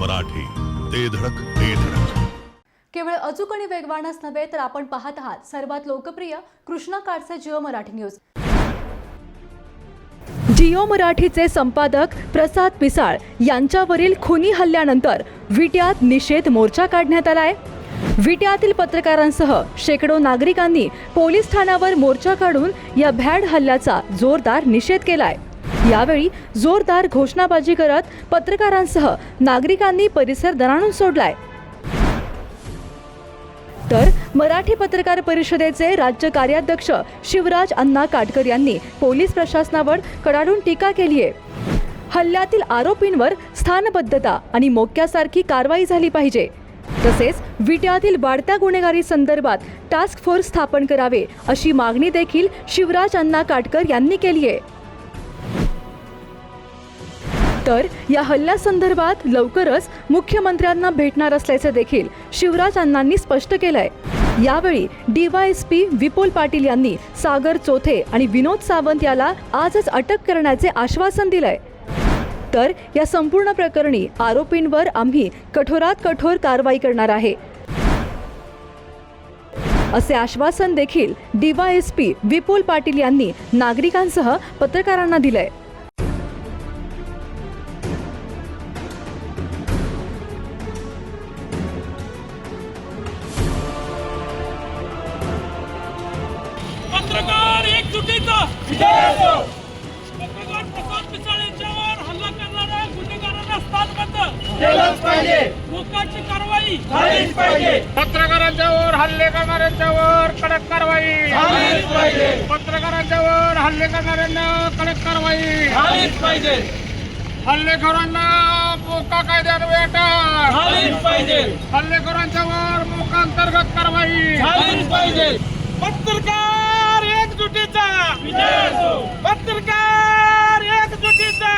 मराठी ते धडक ते धडक. केवळ अचूक आणि वेगवानच नव्हे तर आपण पाहत आहात सर्वात लोकप्रिय Krishna Kadse Jio Marathi news. Jio मराठीचे संपादक प्रसाद पिसाळ यांच्यावरील खुनी हल्ल्यानंतर विट्यात निषेध मोर्चा काढण्यात आलाय. विट्यातील पत्रकारांसह शेकडो नागरिकांनी पोलीस ठाण्यावर मोर्चा काढून या भ्याड हल्ल्याचा जोरदार निषेध केलाय. यावेळी जोरदार घोषणाबाजी करत पत्रकारांसह नागरिकांनी परिसर दणाणून सोडलाय. तर मराठी पत्रकार परिषदेचे राज्य कार्याध्यक्ष शिवराज अण्णा काटकर यांनी पोलीस प्रशासनावर कडाडून टीका केली आहे. हल्ल्यातील आरोपींवर स्थानबद्धता आणि मोक्यासारखी कारवाई झाली पाहिजे. तसेच विट्यातील वाढत्या गुन्हेगारी संदर्भात टास्क फोर्स स्थापन करावे अशी मागणी देखील शिवराज अण्णा काटकर यांनी केली आहे. तर या हल्ल्यासंदर्भात लवकरच मुख्यमंत्र्यांना भेटणार असल्याचे देखील शिवराज अण्णांनी स्पष्ट केलंय. यावेळी डीवायएसपी विपुल पाटील यांनी सागर चोथे आणि विनोद सावंत याला आजच अटक करण्याचे आश्वासन दिलंय. तर या संपूर्ण प्रकरणी आरोपींवर आम्ही कठोरात कठोर कारवाई करणार आहे. असे आश्वासन देखील डीवायएसपी विपुल पाटील यांनी नागरिकांसह पत्रकारांना दिलंय. हल्ला करणाऱ्या गुन्हेगारांना स्थानबद्ध पाहिजे कारवाई झालीच पाहिजे पत्रकारांच्यावर हल्ले करणाऱ्यांच्यावर कडक कारवाई. झालीच पाहिजे पत्रकारांच्यावर हल्ले करणाऱ्यांना कडक कारवाई. झालीच पाहिजे हल्लेखोरांना मोका कायद्यान्वये अटक झालीच पाहिजे हल्लेखोरांच्यावर मोका अंतर्गत कारवाई. झालीच पाहिजे. पत्रकार एकजुटीचा. पत्रकार एकजुटीचा.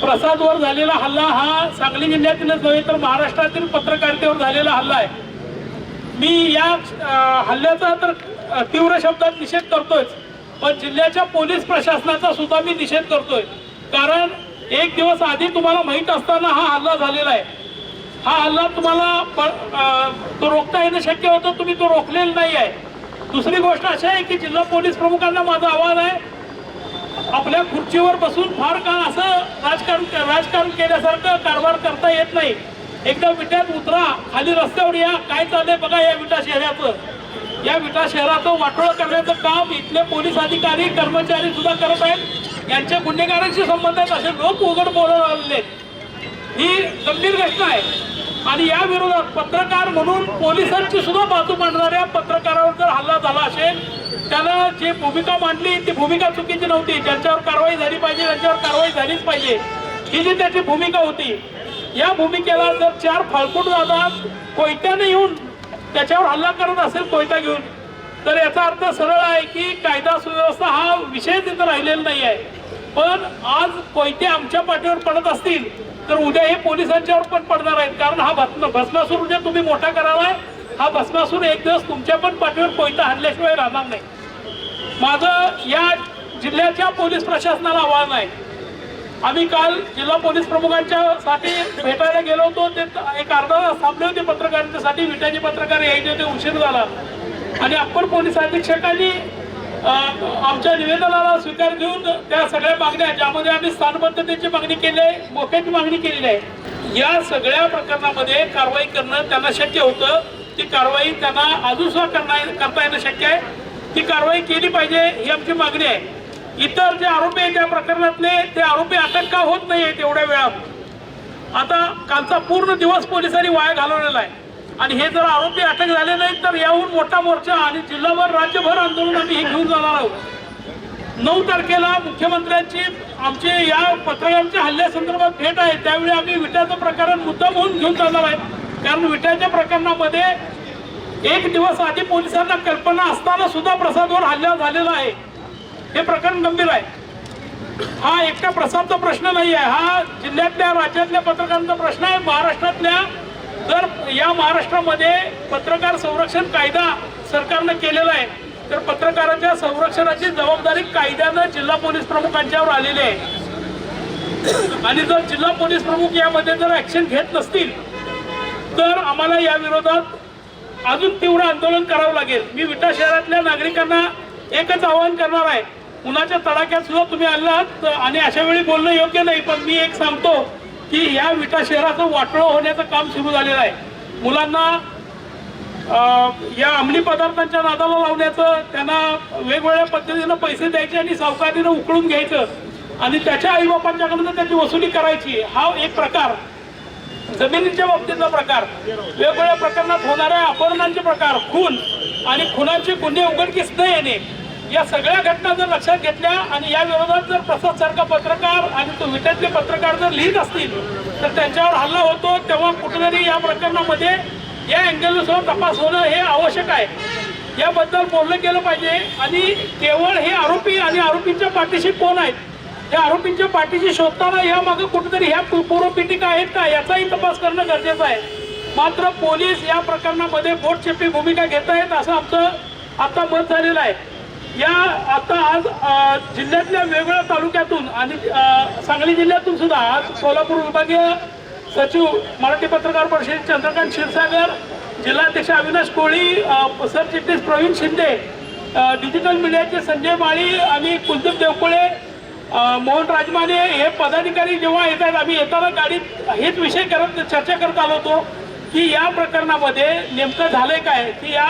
प्रसादवर झालेला हल्ला हा सांगली जिल्ह्यातीलच नव्हे तर महाराष्ट्रातील पत्रकारितेवर झालेला हल्ला आहे. मी या हल्ल्याचा तर तीव्र शब्दात निषेध करतोय पण जिल्ह्याच्या पोलीस प्रशासनाचा सुद्धा मी निषेध करतोय. कारण एक दिवस आधी तुम्हाला माहीत असताना हा हल्ला झालेला आहे. हा हल्ला तुम्हाला प- तो रोखता येणं शक्य होतं तुम्ही तो रोखलेला नाही आहे. दुसरी गोष्ट अशी आहे की जिल्हा पोलीस प्रमुखांना माझा आवाज आहे आपल्या खुर्चीवर बसून फार काळ असं राजकारण राजकारण केल्यासारखं कारभार करता येत नाही. एकदा विट्यात उतरा खाली रस्त्यावर या काय चाललंय बघा या विटा शहराचं. या विटा शहराचं वाटोळं करण्याचं काम इथले पोलीस अधिकारी कर्मचारी सुद्धा करत आहेत. यांच्या गुन्हेगारांशी संबंधित असे लोक उघड बोलायला लागलेले आहेत ही गंभीर घटना आहे. आणि या विरोधात पत्रकार म्हणून पोलिसांची सुद्धा बाजू मांडणाऱ्या पत्रकारावर जर हल्ला झाला असेल त्याला जी भूमिका मांडली ती भूमिका चुकीची नव्हती. ज्यांच्यावर कारवाई झाली पाहिजे त्यांच्यावर कारवाई झालीच पाहिजे. ही जी त्याची भूमिका होती या भूमिकेला जर चार फाळकूट जातात कोयत्याने येऊन त्याच्यावर हल्ला करत असेल कोयता घेऊन तर याचा अर्थ सरळ आहे की कायदा सुव्यवस्था हा विषय तिथं राहिलेला नाही आहे पण आज कोयते आमच्या पाठीवर पडत असतील तर उद्या हे पोलिसांच्यावर पण पडणार आहेत. कारण हा भस्म भस्मासूर उद्या तुम्ही मोठा करावाय हा भस्मासूर एक दिवस तुमच्या पण पाठीवर कोयता हल्ल्याशिवाय राहणार नाही. माझं या जिल्ह्याच्या पोलीस प्रशासनाला आव्हान आहे. आम्ही काल जिल्हा पोलीस प्रमुखांच्या साठी भेटायला गेलो होतो. ते एक अर्धा तास थांबले होते पत्रकारांच्यासाठी. विटाचे पत्रकार यायचे होते. उशीर झाला. आणि अप्पर पोलीस अधीक्षकांनी आमच्या निवेदनाला स्वीकार घेऊन त्या सगळ्या मागण्या ज्यामध्ये आम्ही स्थानबद्धतेची मागणी केली आहे मोक्याची मागणी केलेली आहे. या सगळ्या प्रकरणामध्ये कारवाई करणं त्यांना शक्य होतं. ती कारवाई त्यांना अजून सुद्धा करणं करता येणं शक्य आहे. ती कारवाई केली पाहिजे ही आमची मागणी आहे. इतर जे आरोपी आहेत त्या प्रकरणातले ते आरोपी अटक का होत नाही आहेत एवढ्या वेळात? आता कालचा पूर्ण दिवस पोलिसांनी वाया घालवलेला आहे. आणि हे जर आरोपी अटक झाले नाहीत तर याहून मोठा मोर्चा आणि जिल्हाभर राज्यभर आंदोलन आम्ही हे घेऊन जाणार आहोत. नऊ तारखेला मुख्यमंत्र्यांची आमची या पत्रकारांच्या हल्ल्यासंदर्भात भेट आहे. त्यावेळी आम्ही विट्याचं प्रकरण मुद्दाम होऊन घेऊन जाणार आहे कारण विट्याच्या प्रकरणामध्ये एक दिवस आधी पोलिसांना कल्पना असताना सुद्धा प्रसादवर हल्ला झालेला आहे. हे प्रकरण गंभीर आहे. हा एकट्या प्रसादचा प्रश्न नाही आहे हा जिल्ह्यातल्या राज्यातल्या पत्रकारांचा प्रश्न आहे. महाराष्ट्रातल्या तर या महाराष्ट्रामध्ये पत्रकार संरक्षण कायदा सरकारनं केलेला आहे. तर पत्रकारांच्या संरक्षणाची जबाबदारी कायद्यानं जिल्हा पोलीस प्रमुखांच्यावर आलेली आहे. आणि जर जिल्हा पोलीस प्रमुख यामध्ये जर ऍक्शन घेत नसतील तर आम्हाला या विरोधात अजून तीव्र आंदोलन करावं लागेल. मी विटा शहरातल्या नागरिकांना एकच आवाहन करणार आहे. उन्हाच्या तडाख्यात सुद्धा तुम्ही आलात आणि अशा वेळी बोलणं योग्य नाही पण मी एक सांगतो की या विटा शहराचं वाटोळं होण्याचं काम सुरू झालेलं आहे. मुलांना या अंमली पदार्थांच्या नादाला लावण्याचं त्यांना वेगवेगळ्या पद्धतीनं पैसे द्यायचे आणि सावकारीनं उकळून घ्यायचं. आणि त्याच्या आईबापांच्याकडनं त्याची वसुली करायची. हा एक प्रकार. जमिनीच्या बाबतीतला प्रकार. वेगवेगळ्या प्रकरणात होणाऱ्या अपहरणांचे प्रकार. खून. आणि खुनाचे गुन्हे उघडकीस न येणे. या सगळ्या घटना जर लक्षात घेतल्या आणि या विरोधात जर प्रसाद सारखा पत्रकार आणि तो विट्यातले पत्रकार जर लिहित असतील तर त्यांच्यावर हल्ला होतो तेव्हा कुठेतरी या प्रकरणामध्ये या अँगलसवर तपास होणं हे आवश्यक आहे. याबद्दल बोललं गेलं पाहिजे आणि केवळ हे आरोपी आणि आरोपींच्या पाठीशी कोण आहेत? या आरोपींच्या पाठीशी शोधताना या मागे कुठेतरी ह्या पू- पूर्वपीठिका आहेत का? याचाही तपास करणं गरजेचं आहे. मात्र पोलीस या प्रकरणामध्ये बोटचेपी भूमिका घेत आहेत असं आमचं आता मत झालेलं आहे. या आता आज जिल्ह्यातल्या वेगवेगळ्या तालुक्यातून आणि सांगली जिल्ह्यातून सुद्धा आज सोलापूर विभागीय सचिव मराठी पत्रकार परिषद चंद्रकांत क्षीरसागर जिल्हाध्यक्ष अविनाश कोळी सरचिटणीस प्रवीण शिंदे डिजिटल मीडियाचे संजय माळी आणि कुलदीप देवकुळे मोहन राजमाने हे पदाधिकारी जेव्हा येतात आम्ही येताना गाडीत हेच विषय करत चर्चा करत आलो होतो की या प्रकरणामध्ये नेमकं झालंय काय? की या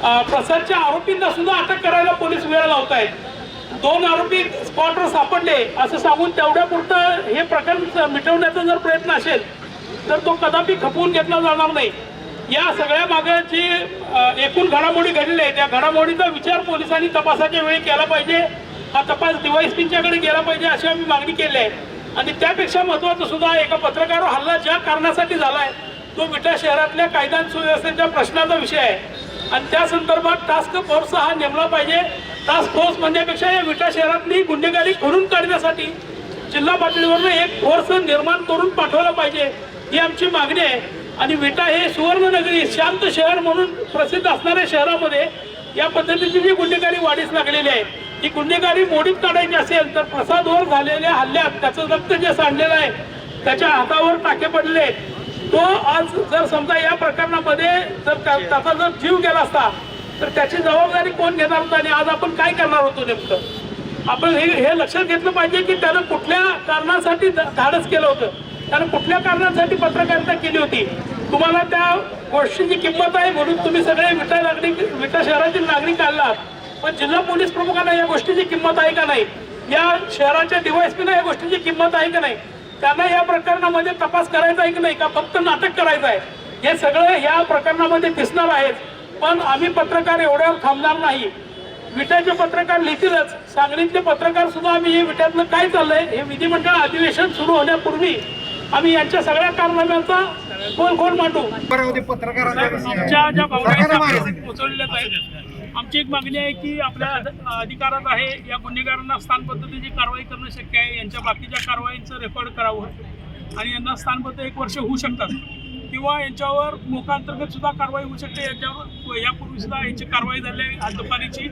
प्रसादच्या आरोपींना सुद्धा अटक करायला पोलीस वेळ लावत आहेत दोन आरोपी स्पॉटवर सापडले असं सांगून तेवढ्यापुरतं हे प्रकरण मिटवण्याचा जर प्रयत्न असेल तर तो कदापि खपवून घेतला जाणार नाही. या सगळ्या मागे जी एकूण घडामोडी घडलेल्या आहेत त्या घडामोडीचा विचार पोलिसांनी तपासाच्या वेळी केला पाहिजे. हा तपास डीवायसपींच्याकडे गेला पाहिजे अशी आम्ही मागणी केली आहे. आणि त्यापेक्षा महत्त्वाचं सुद्धा एका पत्रकारावर हल्ला ज्या कारणासाठी झाला आहे तो विटा शहरातल्या कायदा सुव्यवस्थेच्या प्रश्नाचा विषय आहे. आणि त्या संदर्भात टास्क फोर्स हा नेमला पाहिजे. टास्क फोर्स म्हणण्यापेक्षा या विटा शहरातली गुन्हेगारी करून काढण्यासाठी जिल्हा पातळीवरनं एक फोर्स निर्माण करून पाठवलं पाहिजे ही आमची मागणी आहे. आणि विटा हे सुवर्णनगरी शांत शहर म्हणून प्रसिद्ध असणाऱ्या शहरामध्ये या पद्धतीची जी गुन्हेगारी वाढीस लागलेली आहे ही गुन्हेगारी मोडीत काढायची असेल तर प्रसादवर झालेल्या हल्ल्यात त्याचं रक्त जे सांडलेलं आहे त्याच्या हातावर टाके पडले तो आज जर समजा या प्रकरणामध्ये जर त्याचा जर जीव गेला असता तर त्याची जबाबदारी कोण घेणार होतं आणि आज आपण काय करणार होतो नेमकं? आपण हे हे लक्षात घेतलं पाहिजे की त्यानं कुठल्या कारणासाठी धाडस केलं होतं. त्यानं कुठल्या कारणासाठी पत्रकारिता केली होती? तुम्हाला त्या गोष्टीची किंमत आहे म्हणून तुम्ही सगळे विटा नागरिक विटा शहरातील नागरिक आलात. पण जिल्हा पोलीस प्रमुखांना या गोष्टीची किंमत आहे का नाही? या शहराच्या डीवायसपीना या गोष्टीची किंमत आहे का नाही? त्यांना या प्रकरणामध्ये तपास करायचा आहे की नाही का? फक्त नाटक करायचं आहे. हे सगळं या प्रकरणामध्ये दिसणार आहे पण आम्ही पत्रकार एवढ्यावर थांबणार नाही. विट्याचे पत्रकार लिहितीलच. सांगलीतले पत्रकार सुद्धा आम्ही हे विट्यातलं काय चाललंय? हे विधिमंडळ अधिवेशन सुरू होण्यापूर्वी आम्ही यांच्या सगळ्या कारनाम्यांचा खोल खोल मांडू आमच्या ज्या मागण्या पोचवलेल्या आहेत. आमची एक मागणी आहे की आपल्या अध- अधिकारात आहे या गुन्हेगारांना स्थान पद्धतीची कारवाई करणं शक्य आहे यांच्या बाकीच्या कारवाईंचं रेकॉर्ड करावं. आणि यांना स्थानबद्ध एक वर्ष होऊ शकतात. किंवा यांच्यावर मोकांतर्गत सुद्धा कारवाई होऊ शकते. यांच्यावर यापूर्वी सुद्धा यांची कारवाई झाली आहे आज दुपारीची.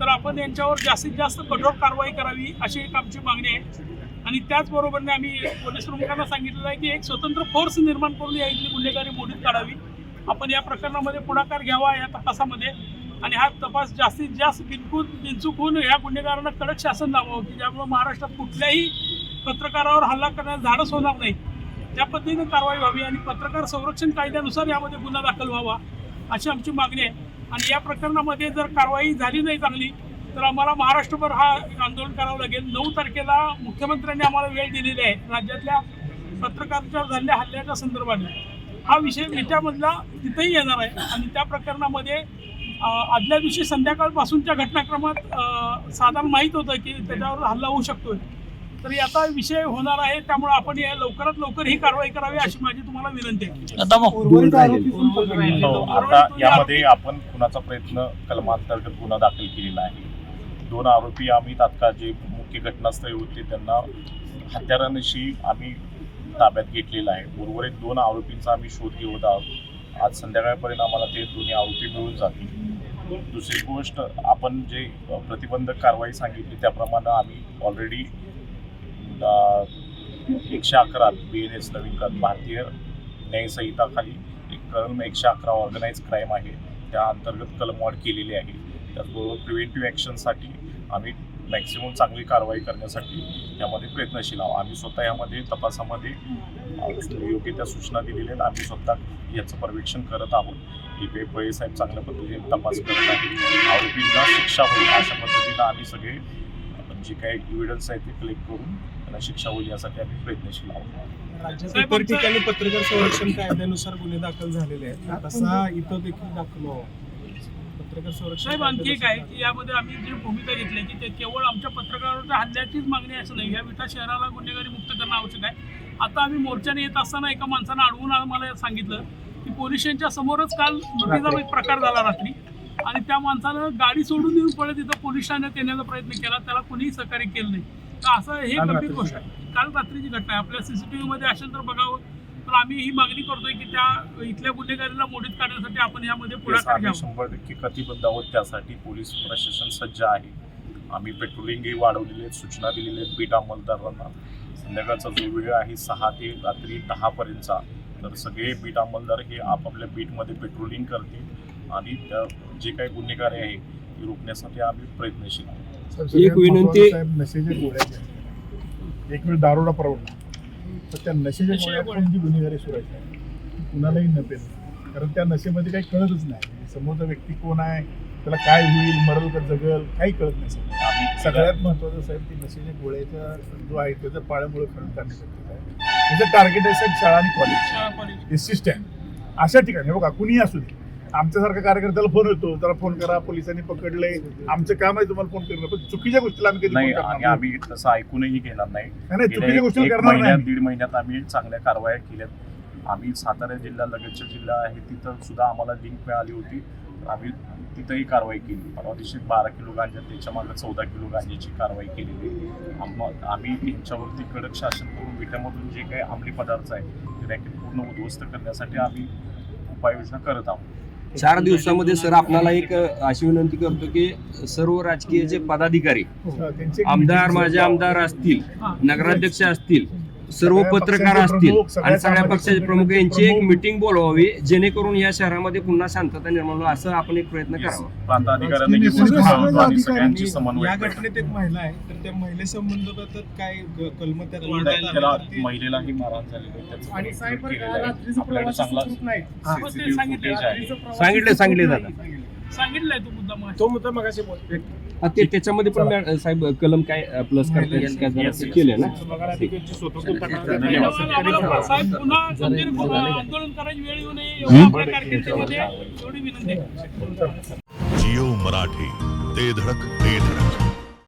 तर आपण यांच्यावर जास्तीत जास्त कठोर कारवाई करावी अशी एक आमची मागणी आहे. आणि त्याचबरोबरने आम्ही पोलीस प्रमुखांना सांगितलेलं आहे की एक स्वतंत्र फोर्स निर्माण करून या इथली गुन्हेगारी मोडीत काढावी. आपण या प्रकरणामध्ये पुढाकार घ्यावा या तपासामध्ये. आणि हा तपास जास्तीत जास्त बिनकून बिनचूक होऊन या गुन्हेगारांना कडक शासन लावावं की ज्यामुळे महाराष्ट्रात कुठल्याही पत्रकारावर हल्ला करण्यास धाडस होणार नाही. त्या पद्धतीने कारवाई व्हावी आणि पत्रकार संरक्षण कायद्यानुसार यामध्ये गुन्हा दाखल व्हावा अशी आमची मागणी आहे. आणि या प्रकरणामध्ये जर कारवाई झाली नाही चांगली तर आम्हाला महाराष्ट्रभर हा आंदोलन करावं लागेल. नऊ तारखेला मुख्यमंत्र्यांनी आम्हाला वेळ दिलेली आहे. राज्यातल्या पत्रकारांच्या झालेल्या हल्ल्याच्या संदर्भाने हा विषय मिठामधला तिथेही येणार आहे. आणि त्या प्रकरणामध्ये आदल्या दिवशी संध्याकाळपासूनच्या घटनाक्रमात साधारण माहीत होतं की त्याच्यावर हल्ला होऊ शकतोय. तर याचा विषय होणार आहे त्यामुळे आपण या लवकरात लवकर ही कारवाई करावी अशी माझी तुम्हाला विनंती आहे. हो आता यामध्ये आपण खुनाचा प्रयत्न कलमांतर्गत गुन्हा दाखल केलेला आहे? दोन आरोपी आम्ही तात्काळ जे मुख्य घटनास्थळी होते त्यांना हत्यारानिशी आम्ही ताब्यात घेतलेला आहे. उर्वरित दोन आरोपींचा आम्ही शोध घेत आहोत. आज संध्याकाळपर्यंत आम्हाला ते दोन्ही आरोपी मिळून जातील. दुसरी गोष्ट आपण जे प्रतिबंधक कारवाई सांगितली त्याप्रमाणे आम्ही ऑलरेडी एकशे अकरा बी एन एस नवीन कर भारतीय न्यायसंहिताखाली एक कलम एकशे अकरा ऑर्गनाईज क्राईम आहे. त्या अंतर्गत कलमवाढ केलेली आहे. त्याचबरोबर प्रिव्हेंटिव्ह ॲक्शनसाठी आम्ही मॅक्सिमम चांगली कारवाई करण्यासाठी यामध्ये प्रयत्नशील आहोत. आम्ही स्वतः यामध्ये तपासामध्ये योग्य त्या सूचना दिलेल्या आहेत. आम्ही स्वतः याचं पर्यवेक्षण करत आहोत. की पी पळे साहेब चांगल्या पद्धतीने तपास करत आहेत. आरोपींना शिक्षा होईल अशा पद्धतीनं आम्ही सगळे जे काही इव्हिडन्स आहे ते कलेक्ट करून त्यांना शिक्षा होईल यासाठी आम्ही प्रयत्नशील आहोत. इतर ठिकाणी पत्रकार संरक्षण कायद्यानुसार गुन्हे दाखल झालेले आहेत. तसा इथं देखील दाखल पत्रकार संरक्षण साहेब आणखी एक आहे की यामध्ये आम्ही जी भूमिका घेतली की ते केवळ आमच्या पत्रकारांच्या हल्ल्याचीच मागणी असं नाही. या विटा शहराला गुन्हेगारी मुक्त करणं आवश्यक आहे. आता आम्ही मोर्चाने येत असताना एका माणसानं अडवून आम्हाला सांगितलं की पोलीस स्टेशनच्या समोरच काल लुटीचा एक प्रकार झाला रात्री. आणि त्या माणसानं गाडी सोडून येऊन पडत तिथं पोलीस ठाण्यात येण्याचा प्रयत्न केला. त्याला कोणीही सहकार्य केलं नाही. तर असं हे गंभीर गोष्ट आहे. काल रात्रीची घटना आहे आपल्या सीसीटीव्ही मध्ये असेल तर बघावं. तर आम्ही ही मागणी करतोय की त्या इथल्या गुन्हेगारीला मोडीत काढण्यासाठी आपण यामध्ये पुढाकार घ्यावा. शंभर टक्के कटिबद्ध आहोत. त्यासाठी पोलीस प्रशासन सज्ज आहे. आम्ही पेट्रोलिंगही वाढवलेले आहेत सूचना दिलेल्या आहेत बीट अंमलदारांना. संध्याकाळचा जो वेळ आहे सहा ते रात्री दहापर्यंतचा तर सगळे बीट अंमलदार हे आपापल्या बीटमध्ये पेट्रोलिंग करतील आणि त्या जे काही गुन्हेगारी आहे ते रोखण्यासाठी आम्ही प्रयत्नशील आहोत. एक विनंती एक वेळ दारोडा परवडला. तर त्या नशेच्या जी गुन्हेगारी सुरायची आहे ती कुणालाही न पेल. कारण त्या नशेमध्ये काही कळतच नाही. समोरचा व्यक्ती कोण आहे त्याला काय होईल मरल का जगल काही कळत नाही सगळ्यात महत्वाचं साहेब की नशेच्या गोळ्याचा जो आहे त्याचं पाळमुळे खरं करण्यासाठी आहे त्याचं टार्गेट आहे साहेब शाळा आणि कॉलेज शाळा कॉलेज एस सी स्टँड अशा ठिकाणी. हे बघा कुणीही असू दे. आमच्यासारख्या कार्यकर्त्याला फोन येतो त्याला फोन करा पोलिसांनी पकडले आमचं काम आहे तुम्हाला फोन करणं पण चुकीच्या गोष्टीला आम्ही कधी नाही करणार आणि नाही. आम्ही तसं ऐकूनही घेणार नाही. नाही, नाही, गेल्या चुकीच्या गोष्टी एक करणार महिन्यात नाही. दीड महिन्यात आम्ही चांगल्या कारवाया केल्यात. आम्ही सातारा जिल्हा लगतच्या जिल्हा आहे तिथं सुद्धा आम्हाला लिंक मिळाली होती. आम्ही तिथंही कारवाई केली. परवा दिवशी बारा किलो गांजा त्याच्यामागे चौदा किलो गांजाची कारवाई केलेली. आम्हा- आम्ही यांच्यावरती कडक शासन करून विट्यामधून जे काही अंमली पदार्थ आहे ते रॅकेट पूर्ण उद्ध्वस्त करण्यासाठी आम्ही उपाययोजना करत आहोत. चार दिवसामध्ये सर आपल्याला एक अशी विनंती करतो की सर्व राजकीय जे पदाधिकारी हा, एक आमदार माझे आमदार असतील हा. नगराध्यक्ष असतील सर्व पत्रकार असतील आणि सगळ्या पक्षाचे प्रमुख यांची एक. मिटिंग बोलवावी जेणेकरून या शहरामध्ये पुन्हा शांतता निर्माण होईल असं आपण एक प्रयत्न. करावा या. घटनेत एक महिला आहे तर त्या महिलेसंबंधात काय कलम त्याला महिलेलाही मारहाण झालेली सांगितलं. सांगितलं. दादा सांगितलंय तो मुद्दा मग तो मुद्दा मगाशी बोल हा, ते त्याच्यामध्ये पण मॅ- साहेब कलम काय प्लस करता येईल का जरा Yes, yes. केले ना? नगराधिकाऱ्यांची स्वतंत्र तक्रार धन्यवाद. आम्हाला- आम्हाला साहेब पुन्हा गंभीर आंदोलन करायची वेळ येऊ नये. एवढं आपल्या कारकिर्दीमध्ये एवढी विनंती आहे. बोलतात. जिओ मराठी ते धडक ते धडक.